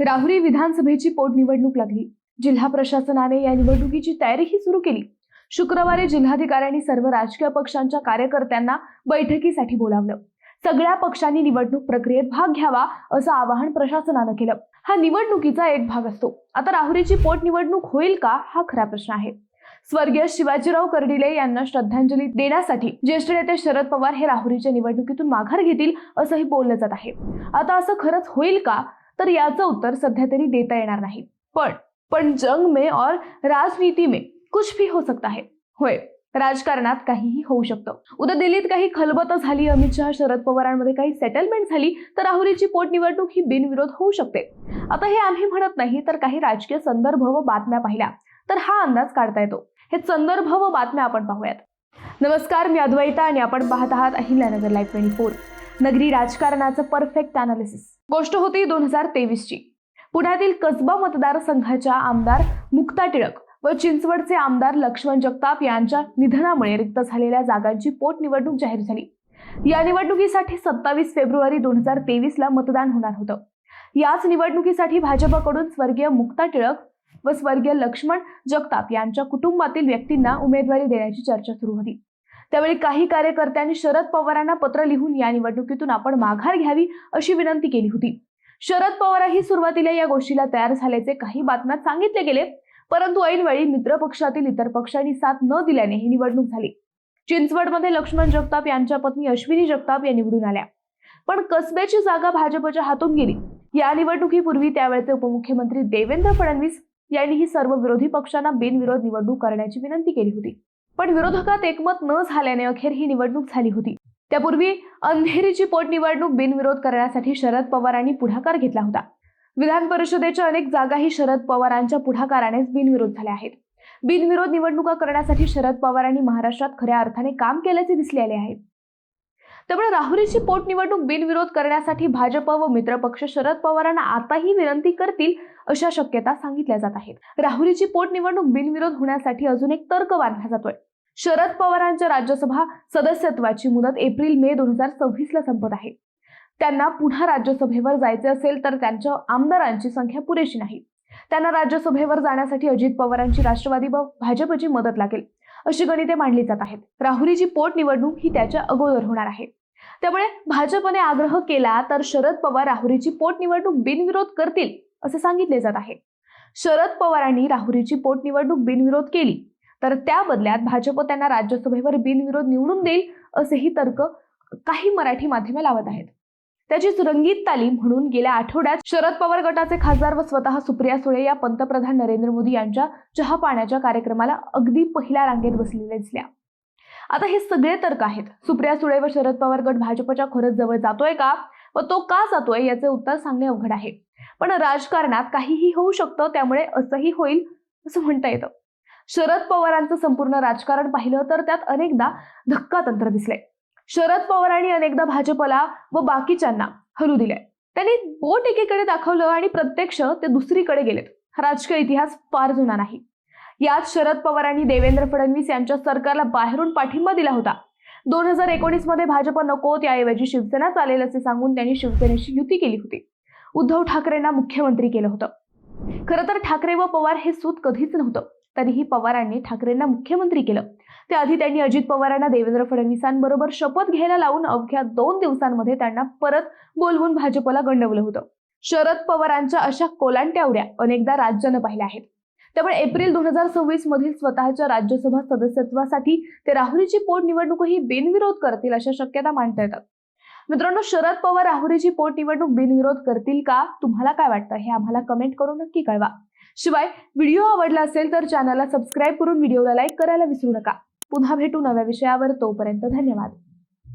राहुरी विधानसभेची पोटनिवडणूक लागली. जिल्हा प्रशासनाने या निवडणुकीची तयारीही सुरू केली. शुक्रवारी जिल्हाधिकाऱ्यांनी सर्व राजकीय पक्षांच्या कार्यकर्त्यांना बैठकीसाठी बोलावलं. सगळ्या पक्षांनी निवडणूक प्रक्रियेत भाग घ्यावा असं आवाहन प्रशासनानं केलं. हा निवडणुकीचा एक भाग असतो. आता राहुरीची पोटनिवडणूक होईल का? हा खरा प्रश्न आहे. स्वर्गीय शिवाजीराव कर्डिले यांना श्रद्धांजली देण्यासाठी ज्येष्ठ नेते शरद पवार हे राहुरीच्या निवडणुकीतून माघार घेतील असंही बोललं जात आहे. आता असं खरंच होईल का? तर याचं उत्तर सध्या तरी देता येणार नाही. पण पण जंग में और राजनीती में कुछ भी हो सकता है. होय राजकारणात काहीही होऊ शकतं. उद्या दिल्लीत काही खलबत झाली अमित शहा शरद पवारांमध्ये काही सेटलमेंट झाली तर राहुरीची पोटनिवडणूक ही बिनविरोध होऊ शकते. आता हे आम्ही म्हणत नाही तर काही राजकीय संदर्भ व बातम्या पाहिल्या तर हा अंदाज काढता येतो. हे संदर्भ व बातम्या आपण पाहूयात. नमस्कार मी अद्वैता आणि आपण पाहत आहात अहिल्यानगर लाईव्ह ट्वेंटी फोर नगरी राजकारणाचं परफेक्ट अनालिसिस गोष्ट होती दोन हजार तेवीसची. पुण्यातील कसबा मतदारसंघाच्या आमदार मुक्ता टिळक व चिंचवडचे आमदार लक्ष्मण जगताप यांच्या निधनामुळे रिक्त झालेल्या जागांची पोटनिवडणूक जाहीर झाली. या निवडणुकीसाठी सत्तावीस फेब्रुवारी दोन हजार तेवीसला मतदान होणार होतं. याच निवडणुकीसाठी भाजपकडून स्वर्गीय मुक्ता टिळक व स्वर्गीय लक्ष्मण जगताप यांच्या कुटुंबातील व्यक्तींना उमेदवारी देण्याची चर्चा सुरू होती. त्यावेळी काही कार्यकर्त्यांनी शरद पवारांना पत्र लिहून या निवडणुकीतून आपण माघार घ्यावी अशी विनंती केली होती. शरद पवारही सुरुवातीला या गोष्टीला तयार झाल्याचे काही बातम्यात सांगितले गेले परंतु ऐनवेळी मित्र पक्षातील इतर पक्षांनी साथ न दिल्याने ही निवडणूक झाली. चिंचवडमध्ये लक्ष्मण जगताप यांच्या पत्नी अश्विनी जगताप या निवडून आल्या. पण कसब्याची जागा भाजपच्या हातून गेली. या निवडणुकीपूर्वी त्यावेळचे उपमुख्यमंत्री देवेंद्र फडणवीस यांनी ही सर्व विरोधी पक्षांना बिनविरोध निवडणूक करण्याची विनंती केली होती. पण विरोधकात एकमत न झाल्याने अखेर ही निवडणूक झाली होती. त्यापूर्वी अंधेरीची पोटनिवडणूक बिनविरोध करण्यासाठी शरद पवारांनी पुढाकार घेतला होता. विधान परिषदेच्या अनेक जागाही शरद पवारांच्या पुढाकारानेच बिनविरोध झाल्या आहेत. बिनविरोध निवडणुका करण्यासाठी शरद पवारांनी महाराष्ट्रात खऱ्या अर्थाने काम केल्याचे दिसले आले आहे. त्यामुळे राहुरीची पोटनिवडणूक बिनविरोध करण्यासाठी भाजप व मित्रपक्ष शरद पवारांना आताही विनंती करतील अशा शक्यता सांगितल्या जात आहेत. राहुरीची पोटनिवडणूक बिनविरोध होण्यासाठी अजून एक तर्क बांधला जातोय. शरद पवारांच्या राज्यसभा सदस्यत्वाची मुदत एप्रिल मे दोन हजार सव्वीस ला संपत आहे. त्यांना पुन्हा राज्यसभेवर जायचे असेल तर त्यांच्या आमदारांची संख्या पुरेशी नाही. त्यांना राज्यसभेवर जाण्यासाठी अजित पवारांची राष्ट्रवादी व भाजपची मदत लागेल अशी गणिते मांडली जात आहेत. राहुरीची पोटनिवडणूक ही त्याच्या अगोदर होणार आहे. त्यामुळे भाजपने आग्रह केला तर शरद पवार राहुरीची पोटनिवडणूक बिनविरोध करतील असे सांगितले जात आहे. शरद पवारांनी राहुरीची पोटनिवडणूक बिनविरोध केली तर त्या बदल्यात भाजप त्यांना राज्यसभेवर बिनविरोध निवडून देईल असेही तर्क काही मराठी माध्यमे लावत आहेत. त्याचीच रंगीत तालीम म्हणून गेल्या आठवड्यात शरद पवार गटाचे खासदार व स्वतः सुप्रिया सुळे या पंतप्रधान नरेंद्र मोदी यांच्या चहा पाण्याच्या कार्यक्रमाला अगदी पहिल्या रांगेत बसलेल्या दिसल्या. आता हे सगळे तर्क आहेत. सुप्रिया सुळे व शरद पवार गट भाजपच्या खरंच जवळ जातोय का? व तो का जातोय याचे उत्तर सांगणे अवघड आहे. पण राजकारणात काहीही होऊ शकतं त्यामुळे असंही होईल असं म्हणता येतं. शरद पवारांचं संपूर्ण राजकारण पाहिलं तर त्यात अनेकदा धक्का तंत्र दिसले शरद पवारांनी अनेकदा भाजपला व बाकीच्यांना हलू दिले त्यांनी बोट एकीकडे दाखवलं आणि प्रत्यक्ष ते दुसरीकडे गेलेत. हा राजकीय इतिहास फार जुना नाही. यात शरद पवारांनी देवेंद्र फडणवीस यांच्या सरकारला बाहेरून पाठिंबा दिला होता. दोन हजार एकोणीसमध्ये भाजप नको त्याऐवजी शिवसेना चालेल असे सांगून त्यांनी शिवसेनेशी युती केली होती. उद्धव ठाकरेंना मुख्यमंत्री केलं होतं. खरं तर ठाकरे व पवार हे सूत कधीच नव्हतं. तरीही पवारांनी ठाकरेंना मुख्यमंत्री केलं. त्याआधी त्यांनी अजित पवारांना देवेंद्र फडणवीसांबरोबर शपथ घ्यायला लावून अवघ्या दोन दिवसांमध्ये त्यांना परत बोलवून भाजपला गंडवलं होतं. शरद पवारांच्या अशा कोलांट्यावड्या अनेकदा राज्यानं पाहिल्या आहेत. त्यामुळे एप्रिल दोन हजार सव्वीस मधील स्वतःच्या राज्यसभा सदस्यत्वासाठी ते राहुरीची पोटनिवडणूकही बिनविरोध करतील अशा शक्यता मांडता येतात. मित्रांनो शरद पवार राहुरीची पोटनिवडणूक बिनविरोध करतील का? तुम्हाला काय वाटतं? हे आम्हाला कमेंट करून नक्की कळवा. शिवाय व्हिडिओ आवडला असेल तर चॅनलला सबस्क्राईब करून व्हिडिओला लाईक करायला विसरू नका. पुन्हा भेटू नव्या विषयावर तोपर्यंत धन्यवाद.